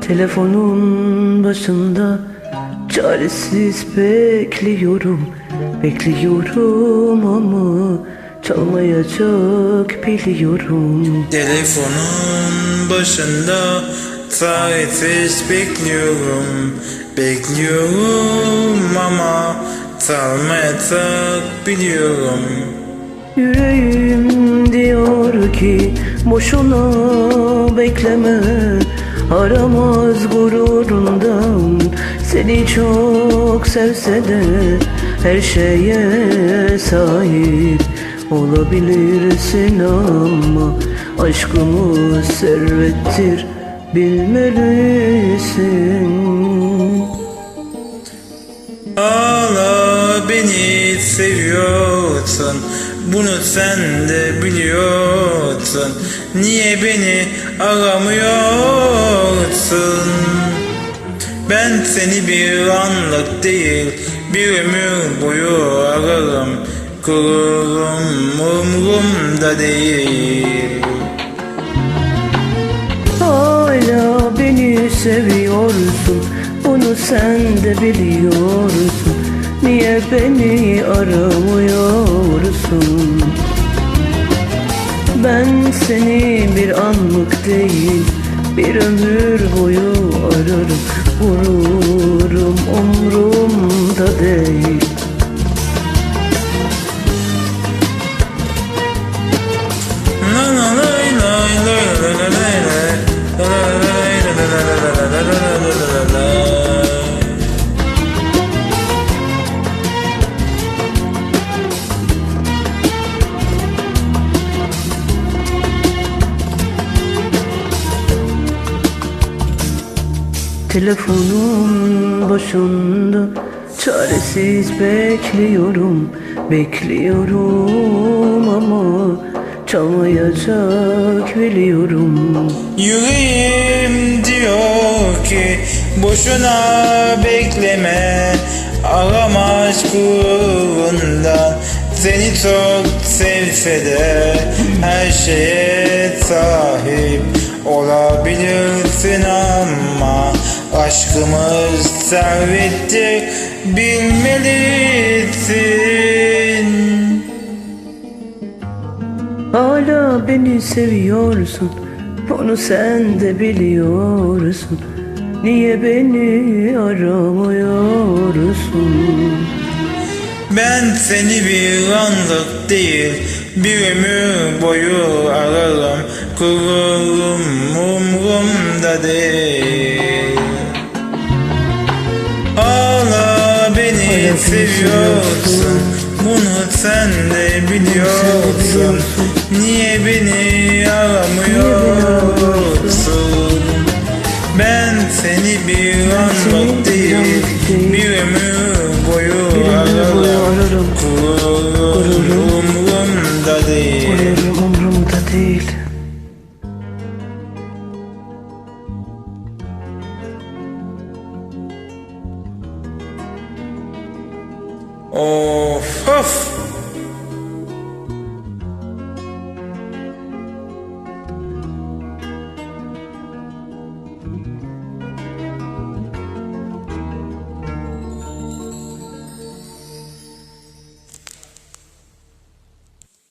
Telefonun başında çaresiz bekliyorum. Bekliyorum ama çalmayacak biliyorum. Telefonun başında tarifsiz bekliyorum. Bekliyorum ama çalmayacak biliyorum. Yüreğim diyor ki boşuna bekleme Aramaz gururundan seni çok sevse de Her şeye sahip olabilirsin ama Aşkımız servettir bilmelisin. Hala beni seviyorsun Bunu sen de biliyorsun Niye beni aramıyorsun? Ben seni bir anlık değil Bir ömür boyu ararım. Gururum umurumda değil. Hala beni seviyorsun Bunu sen de biliyorsun. Niye beni aramıyorsun seni bir anlık değil Bir ömür boyu ararım. Vururum umrumda değil Telefonun başında çaresiz bekliyorum Bekliyorum ama çalmayacak biliyorum. Yüreğim diyor ki boşuna bekleme Aramaz gururundan seni çok sevse de Her şeye sahip olabilirsin ama Aşkımız servettir bilmelisin. Hala beni seviyorsun Onu sen de biliyorsun. Niye beni aramıyorsun? Ben seni bir anlık değil bir ömür boyu ararım. Gururum umrumda değil beni seviyorsun? Bunu sen de biliyorsun. Niye beni alamıyorsun Ben seni bir anlık değil Bir ömür boyu ararım Gururum umrumda değil. Of of.